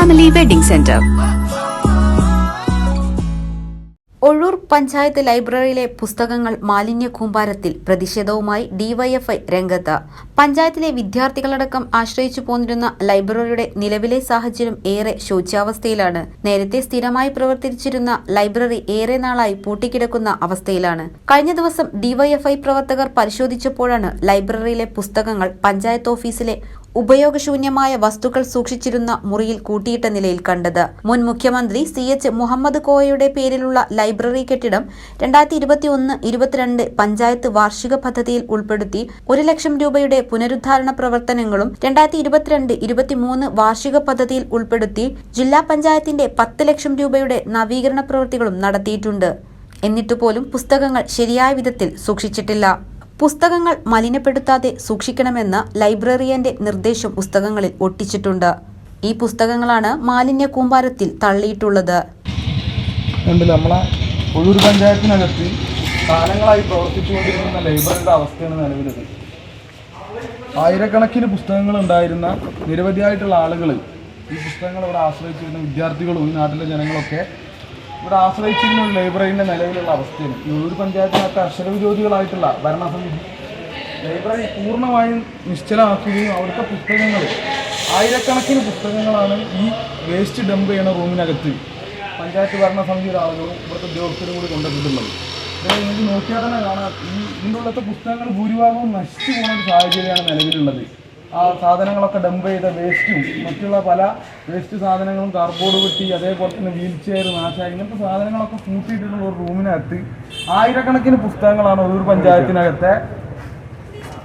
Family wedding centre Ozhur panchayat ലൈബ്രറിയിലെ പുസ്തകങ്ങൾ മാലിന്യ കൂമ്പാരത്തിൽ പ്രതിഷേധവുമായി ഡിവൈഎഫ്ഐ രംഗത്ത്. പഞ്ചായത്തിലെ വിദ്യാർത്ഥികളടക്കം ആശ്രയിച്ചു പോന്നിരുന്ന ലൈബ്രറിയുടെ നിലവിലെ സാഹചര്യം ഏറെ ശോച്യാവസ്ഥയിലാണ്. നേരത്തെ സ്ഥിരമായി പ്രവർത്തിച്ചിരുന്ന ലൈബ്രറി ഏറെ നാളായി പൂട്ടിക്കിടക്കുന്ന അവസ്ഥയിലാണ്. കഴിഞ്ഞ ദിവസം ഡിവൈഎഫ്ഐ പ്രവർത്തകർ പരിശോധിച്ചപ്പോഴാണ് ലൈബ്രറിയിലെ പുസ്തകങ്ങൾ പഞ്ചായത്ത് ഓഫീസിലെ ഉപയോഗശൂന്യമായ വസ്തുക്കൾ സൂക്ഷിച്ചിരുന്ന മുറിയിൽ കൂട്ടിയിട്ട നിലയിൽ കണ്ടത്. മുൻ മുഖ്യമന്ത്രി സി എച്ച് മുഹമ്മദ് കോയയുടെ പേരിലുള്ള ലൈബ്രറി കെട്ടിടം രണ്ടായിരത്തി ഇരുപത്തി ഒന്ന് ഇരുപത്തിരണ്ട് പഞ്ചായത്ത് വാർഷിക പദ്ധതിയിൽ ഉൾപ്പെടുത്തി ഒരു ലക്ഷം രൂപയുടെ പുനരുദ്ധാരണ പ്രവർത്തനങ്ങളും രണ്ടായിരത്തി ഇരുപത്തിരണ്ട് ഇരുപത്തിമൂന്ന് വാർഷിക പദ്ധതിയിൽ ഉൾപ്പെടുത്തി ജില്ലാ പഞ്ചായത്തിന്റെ പത്ത് ലക്ഷം രൂപയുടെ നവീകരണ പ്രവൃത്തികളും നടത്തിയിട്ടുണ്ട്. എന്നിട്ടുപോലും പുസ്തകങ്ങൾ ശരിയായ വിധത്തിൽ സൂക്ഷിച്ചിട്ടില്ല. പുസ്തകങ്ങൾ മലിനപ്പെടുത്താതെ സൂക്ഷിക്കണമെന്ന ലൈബ്രറിയന്റെ നിർദ്ദേശം പുസ്തകങ്ങളിൽ ഒട്ടിച്ചിട്ടുണ്ട്. ഈ പുസ്തകങ്ങളാണ് മാലിന്യ കൂമ്പാരത്തിൽ തള്ളിയിട്ടുള്ളത്. നമ്മളെ പഞ്ചായത്തിനകത്ത് കാലങ്ങളായി പ്രവർത്തിച്ചുകൊണ്ടിരിക്കുന്ന ലൈബ്രറിയുടെ അവസ്ഥയാണ് നിലവിലത് ആയിരക്കണക്കിന് പുസ്തകങ്ങൾ ഉണ്ടായിരുന്ന നിരവധിയായിട്ടുള്ള ആളുകൾ ഈ പുസ്തകങ്ങൾ ഇവിടെ ആശ്രയിച്ചിരുന്ന വിദ്യാർത്ഥികളും ഈ നാട്ടിലെ ജനങ്ങളൊക്കെ ഇവിടെ ആശ്രയിച്ചിരുന്ന ഒരു ലൈബ്രറിന്റെ നിലവിലുള്ള അവസ്ഥയാണ്. ഒഴൂർ പഞ്ചായത്തിനകത്ത് അക്ഷരവിരോധികളായിട്ടുള്ള ഭരണസമിതി ലൈബ്രറി പൂർണമായും നിശ്ചലമാക്കുകയും അവിടുത്തെ പുസ്തകങ്ങൾ ആയിരക്കണക്കിന് പുസ്തകങ്ങളാണ് ഈ വേസ്റ്റ് ഡംപ് ചെയ്യുന്ന റൂമിനകത്ത് പഞ്ചായത്ത് ഭരണസമിതിയുടെ ആളുകളും ഇവിടുത്തെ ഉദ്യോഗസ്ഥരും കൂടി കൊണ്ടുവന്നിട്ടുള്ളത്. നിങ്ങൾക്ക് നോക്കിയാൽ തന്നെ കാണാം. ഈ ഇതിന്റെ ഉള്ളത്തെ പുസ്തകങ്ങൾ ഭൂരിഭാഗവും നശിച്ചു പോകുന്ന ഒരു സാഹചര്യമാണ് നിലവിലുള്ളത്. ആ സാധനങ്ങളൊക്കെ ഡംപ് ചെയ്ത വേസ്റ്റും മറ്റുള്ള പല വേസ്റ്റ് സാധനങ്ങളും കാർബോർഡ് വെട്ടി അതേപോലെ തന്നെ വീൽ ചെയർ നാശ ഇങ്ങനത്തെ സാധനങ്ങളൊക്കെ കൂട്ടിയിട്ടുള്ള ഒരു റൂമിനകത്ത്. ആയിരക്കണക്കിന് പുസ്തകങ്ങളാണ് ഒരു പഞ്ചായത്തിനകത്തെ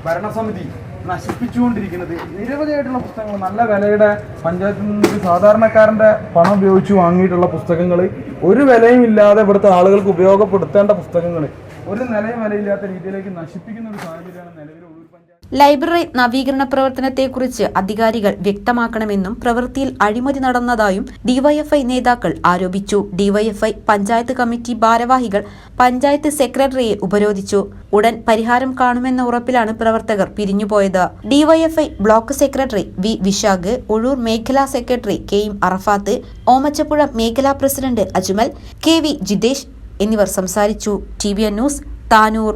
ഭരണസമിതി നശിപ്പിച്ചുകൊണ്ടിരിക്കുന്നത്. നിരവധിയായിട്ടുള്ള പുസ്തകങ്ങൾ നല്ല വിലയുടെ പഞ്ചായത്തിൽ നിന്ന് സാധാരണക്കാരന്റെ പണം ഉപയോഗിച്ച് വാങ്ങിയിട്ടുള്ള പുസ്തകങ്ങൾ. ഒരു വിലയും ഇല്ലാതെ ഇവിടുത്തെ ആളുകൾക്ക് ഉപയോഗപ്പെടുത്തേണ്ട പുസ്തകങ്ങൾ. ഒരു നിലയും വിലയില്ലാത്ത രീതിയിലേക്ക് നശിപ്പിക്കുന്ന ഒരു സാഹചര്യമാണ് നിലവിൽ പഞ്ചായത്ത്. ലൈബ്രറി നവീകരണ പ്രവർത്തനത്തെക്കുറിച്ച് അധികാരികൾ വ്യക്തമാക്കണമെന്നും പ്രവൃത്തിയിൽ അഴിമതി നടന്നതായും ഡിവൈഎഫ്ഐ നേതാക്കൾ ആരോപിച്ചു. ഡിവൈഎഫ്ഐ പഞ്ചായത്ത് കമ്മിറ്റി ഭാരവാഹികൾ പഞ്ചായത്ത് സെക്രട്ടറിയെ ഉപരോധിച്ചു. ഉടൻ പരിഹാരം കാണുമെന്ന ഉറപ്പിലാണ് പ്രവർത്തകർ പിരിഞ്ഞുപോയത്. DYFI block secretary V Vishakh Ozhur മേഖലാ secretary K M Arafat Omachapuzha മേഖലാ president Ajmal K V Jithesh എന്നിവർ സംസാരിച്ചു. T V news Tanur.